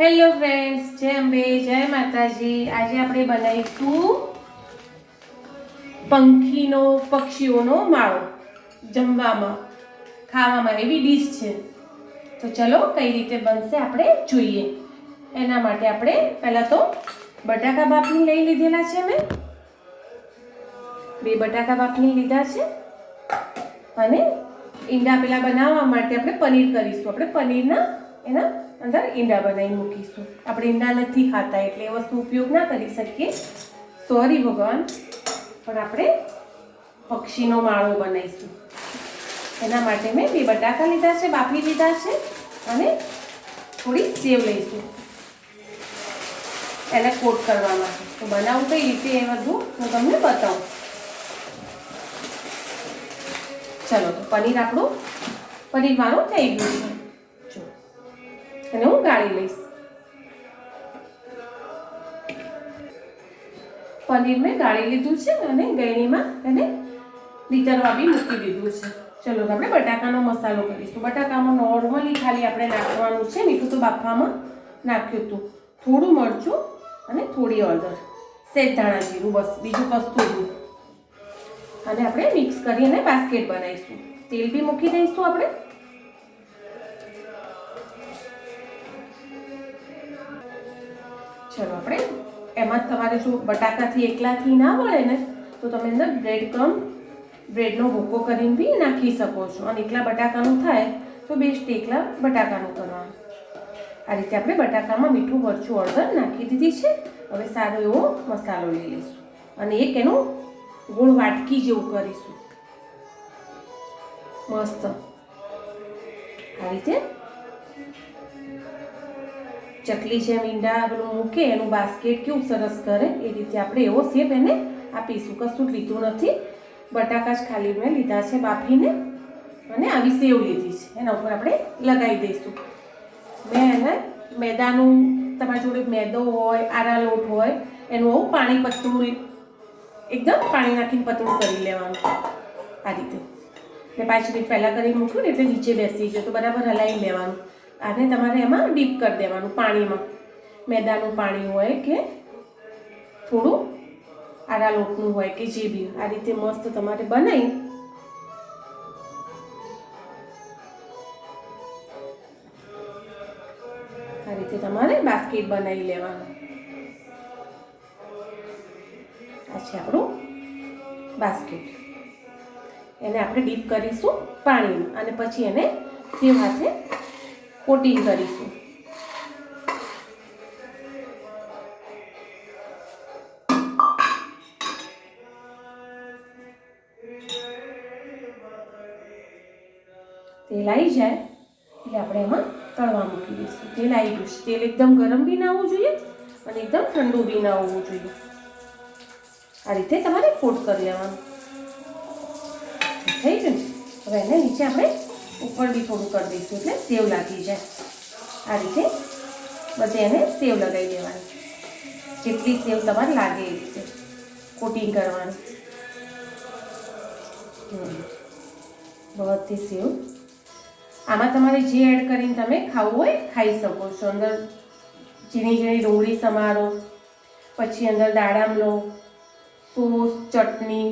Hello friends જય અંબે, જય માતાજી. આજે આપણે બનાવીશું પંખીનો, પક્ષીઓનો માળો જમવામાં. ખાવામાં એવી ડીશ છે. તો ચલો, કઈ રીતે બનશે આપણે જોઈએ. એના માટે આપણે પહેલાં તો બટાકા બાફની લઈ લીધેલા છે મેં. બે બટાકા બાફની લીધા છે. અને ઈંડા પેલા બનાવવા માટે આપણે પનીર કરીશું. આપણે પનીરના એના અંદર ઈંડા બનાવી મૂકીશું. આપણે ઈંડા નથી ખાતા એટલે એ વસ્તુ ઉપયોગ ના કરી શકીએ. સોરી ભગવાન, પણ આપણે પક્ષીનો માળો બનાવીશું. એના માટે મેં બે બટાકા લીધા છે, બાફી લીધા છે અને થોડી સેવ લઈશું. એને કોટ કરવા માટે. તો બનાવું કઈ રીતે એ બધું હું તમને બતાવું. ચલો, તો પનીર આપણું, પનીર મારું થઈ ગયું છે. અને હું ગાળી લઈશ. પનીર મેં ગાળી લીધું છે અને ગળણીમાં એને નીતરવા બી મૂકી દીધું છે. ચલો આપણે બટાકાનો મસાલો કરીશું. બટાકામાં નોર્મલી ખાલી આપણે નાખવાનું છે. મીઠું તો બાફામાં નાખ્યું હતું. થોડું મરચું અને થોડી હળદર. સેજ ધાણા જીરું, બસ. બીજું કસ્તું જ અને આપણે મિક્સ કરી અને બાસ્કેટ બનાવીશું. તેલ બી મૂકી દઈશું આપણે. ચલો આપણે. એમાં તમારે જો બટાકાથી એકલાથી ના મળે ને, તો તમે અંદર બ્રેડ ક્રમ બ્રેડનો ભૂકો કરીને બી નાખી શકો છો. અને એકલા બટાકાનું થાય, તો બેસ્ટ એકલા બટાકાનું કરવાનું આ રીતે આપણે બટાકામાં મીઠું મરચું હળદર નાખી દીધી છે. હવે સારો એવો મસાલો લઈ લઈશું. અને એક એનું ગોળ વાટકી જેવું કરીશું. મસ્ત. આ રીતે ચકલી જેમ ઈંડા પેલું મૂકે, એનું બાસ્કેટ કેવું સરસ કરે, એ રીતે આપણે એવો શેપ એને આપીશું. કશું લીધું નથી. બટાકા જ ખાલી મેં લીધા છે બાફીને અને આવી સેવ લીધી છે. એના ઉપર આપણે લગાવી દઈશું. મેં એને મેદાનું, તમારી જોડે મેદો હોય આરા લોટ હોય, એનું આવું પાણી પતળું એકદમ પાણી નાખીને પતળું કરી લેવાનું. આ રીતે. મેં પાંચ મિનિટ પહેલાં કરી મૂક્યું ને એટલે નીચે બેસી ગયો, તો બરાબર હલાવી લેવાનું. આને તમારે એમાં ડીપ કરી દેવાનું પાણીમાં. મેદાનું પાણી હોય કે થોડું આરા લોટનું હોય કે જે બી આ રીતે મસ્ત તમારે બનાવી. આ રીતે તમારે બાસ્કેટ બનાવી લેવાનું. આ છે આપણું બાસ્કેટ. એને આપણે ડીપ કરીશું પાણીમાં અને પછી એને સેવ હાથે કોટિંગ કરીશું. તેલ આવી જાય, એટલે આપણે એમાં તળવા મૂકી દઈશું. તેલ આવી ગયું છે. તેલ એકદમ ગરમ બી ના હોવું જોઈએ અને એકદમ ઠંડુ બી ના હોવું જોઈએ. આ રીતે તમારે કોટ કરી લેવાનું. થઈ ગયું. હવે એને નીચે આપણે ઉપર બી થોડું કરી દઈશું એટલે સેવ લાગી જાય. આ રીતે બધે એને સેવ લગાવી દેવાની. જેટલી સેવ તમારે લાગે એ રીતે કોટિંગ કરવાની. બધી સેવ. આમાં તમારે જે એડ કરીને તમે ખાવું હોય ખાઈ શકો છો. અંદર ઝીણી ઝીણી ડુંગળી સમારો, પછી અંદર દાડામલો સોસ, ચટણી.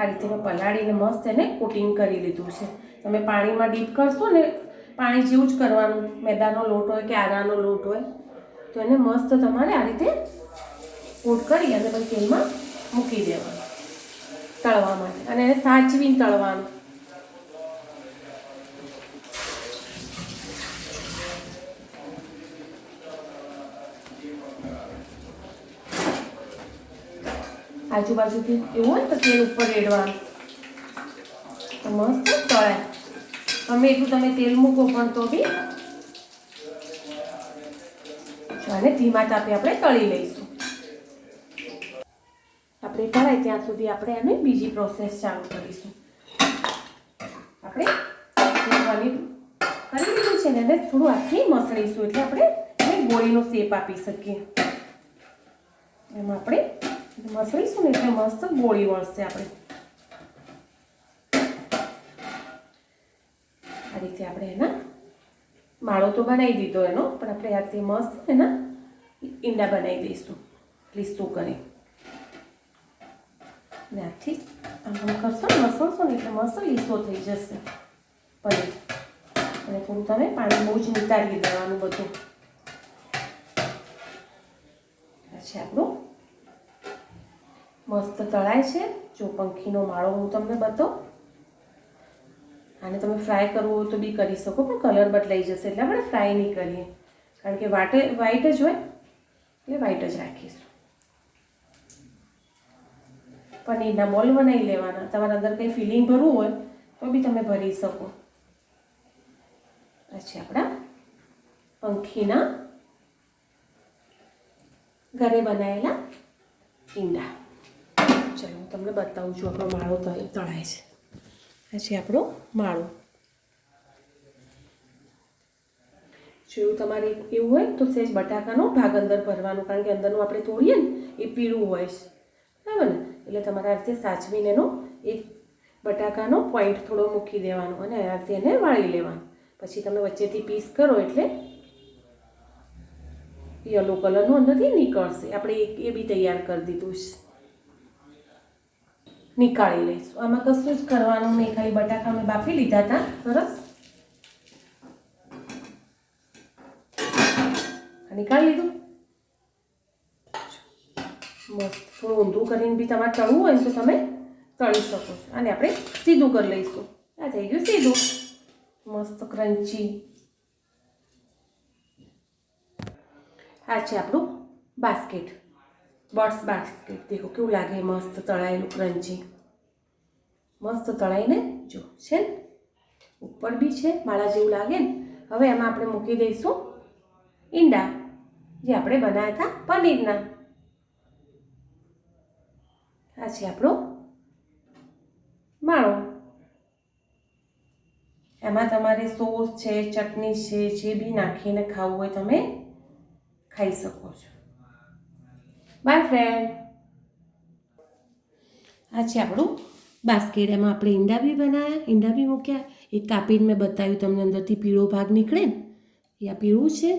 આ રીતે મેં પલાળીને મસ્ત એને કોટિંગ કરી લીધું છે. તમે પાણીમાં ડીપ કરશો ને, પાણી જેવું જ કરવાનું. મેદાનો લોટ હોય કે આરાનો લોટ હોય, તો એને મસ્ત તમારે આ રીતે કોટ કરી અને પછી તેલમાં મૂકી દેવાનું તળવા માટે. અને એને સાચવીને તળવાનું. આજુબાજુથી એવું હોય તો તેલ ઉપર રેડવાનું મસ્ત તળાય તમે એટલું તમે તેલ મૂકો પણ તો બી. અને ધીમા તાપે આપણે તળી લઈશું. આપણે તળાય ત્યાં સુધી આપણે આને બીજી પ્રોસેસ ચાલુ કરીશું. આપણે પનીર કરી લીધું છે ને એને થોડું આખી મસળીશું એટલે આપણે ગોળીનો શેપ આપી શકીએ. એમાં આપણે મસળીશું ને એટલે મસ્ત ગોળી વળશે આપણે આ રીતે આપણે એના માળો તો બનાવી દીધો એનો પણ આપણે આ મસ્ત એના ઈંડા બનાવી દઈશું લીસું કરી ને આથી આમ કરશો ને મસળશો ને એટલે મસ્ત લીસો થઈ જશે પનીર અને થોડું તમે પાણી બહુ જ નિતારી દેવાનું બધું છે આપણું મસ્ત તળાય છે. જો પંખીનો માળો હું તમને બતાવું. આને તમે ફ્રાય કરવો હોય તો બી કરી શકો, પણ કલર બદલાઈ જશે એટલે આપણે ફ્રાય નહીં કરીએ. કારણ કે વાટે વ્હાઈટ જ હોય, એટલે વ્હાઈટ જ રાખીશું. પનીરના બોલ બનાવી લેવાના. તમારા અંદર કંઈ ફિલિંગ ભરવું હોય, તો બી તમે ભરી શકો. પછી આપણા પંખીના ઘરે બનાવેલા ઈંડા. ચલો, હું તમને બતાવું છું આપણો માળો તળાય છે. આ છે આપણો માળો. જો એવું તમારે, એવું હોય તો સહેજ બટાકાનો ભાગ અંદર ભરવાનો, કારણ કે અંદરનું આપણે તોડીએ ને, એ પીળું હોય છે. બરાબર ને? એટલે તમારે આ રીતે સાચવીને એનો એક બટાકાનો પોઈન્ટ થોડો મૂકી દેવાનો અને આ રીતે એને વાળી લેવાનું. પછી તમે વચ્ચેથી પીસ કરો એટલે યલો કલરનું અંદરથી નીકળશે. આપણે એ બી તૈયાર કરી દીધું છે. નીકાળી લઈશું. આમાં કશું જ કરવાનું નહીં. ખાલી બટાકા અમે બાફી લીધા હતા. સરસ. નીકાળી લીધું? મસ્ત. થોડું ઊંધું કરીને બી તમારે તળવું હોય તો તમે તળી શકો છો. અને આપણે સીધું કરી લઈશું. આ થઈ ગયું સીધું. મસ્ત ક્રન્ચી. આ છે આપણું બાસ્કેટ. બર્ડ્સ બાસ્કેટ દેખો, કેવું લાગે મસ્ત તળાયેલું ક્રન્ચી મસ્ત તળાઈને જો, છે ને? ઉપર બી છે, માળા જેવું લાગે ને? હવે એમાં આપણે મૂકી દઈશું ઈંડા, જે આપણે બનાવ્યા હતા પનીરના. આ છે આપણો માળો. એમાં તમારે સોસ છે, ચટણી છે, જે બી નાખીને ખાવું હોય તમે ખાઈ શકો છો. બાય ફ્રેન્ડ આ છે આપણું બાસ્કેટ એમાં આપણે ઈંડા બી બનાવ્યા ઈંડા બી મૂક્યા. એક કાપીને મેં બતાવ્યું તમને અંદરથી પીળો ભાગ નીકળે. ને એ આ પીળું છે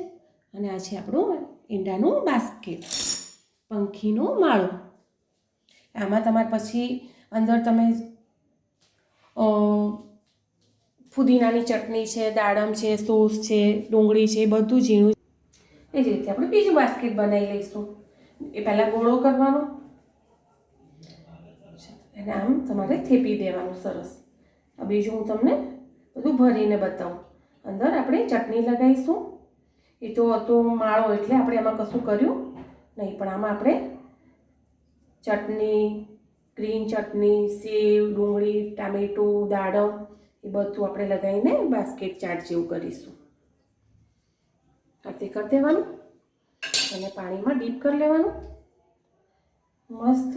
અને આ છે આપણું ઈંડાનું બાસ્કેટ પંખીનો માળો. આમાં તમારે પછી અંદર તમે ફુદીનાની ચટણી છે, દાડમ છે, સોસ છે, ડુંગળી છે બધું ઝીણું એ જ રીતે આપણે બીજું બાસ્કેટ બનાવી લઈશું. એ પહેલાં ગોળો કરવાનો એને આમ તમારે થેપી દેવાનું સરસ આ બીજું હું તમને બધું ભરીને બતાવું અંદર આપણે ચટણી લગાવીશું એ તો હતો માળો એટલે આપણે એમાં કશું કર્યું નહીં પણ આમાં આપણે ચટણી ગ્રીન ચટણી સેવ ડુંગળી ટામેટું દાડમ એ બધું આપણે લગાવીને બાસ્કેટ ચાટ જેવું કરીશું આ તે કરી દેવાનું અને પાણીમાં ડીપ કરી લેવાનું. મસ્ત.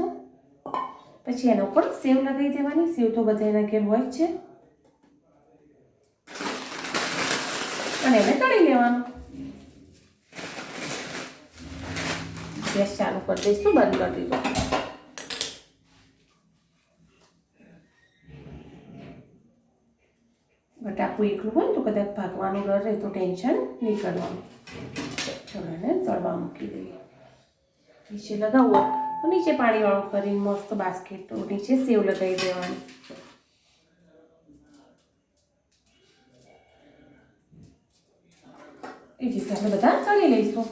પછી એના ઉપર સેવ લગાવી દેવાની. સેવ તો બધા એના ઘેર હોય જ છે. અને એને તળી લેવાનું. ગેસ ચાલુ કરી દઈશું, બંધ કરી દીધું. બટાકું એકલું હોય તો કદાચ ભાગવાનું ડર રહે તો ટેન્શન નહીં કરવાનું. ચલો એને તળવા મૂકી દઈએ. નીચે લગાવવું તો નીચે પાણીવાળું કરીને મસ્ત બાસ્કેટ તો નીચે સેવ લગાવી દેવાની. એ રીતે બધા તળી લઈશું.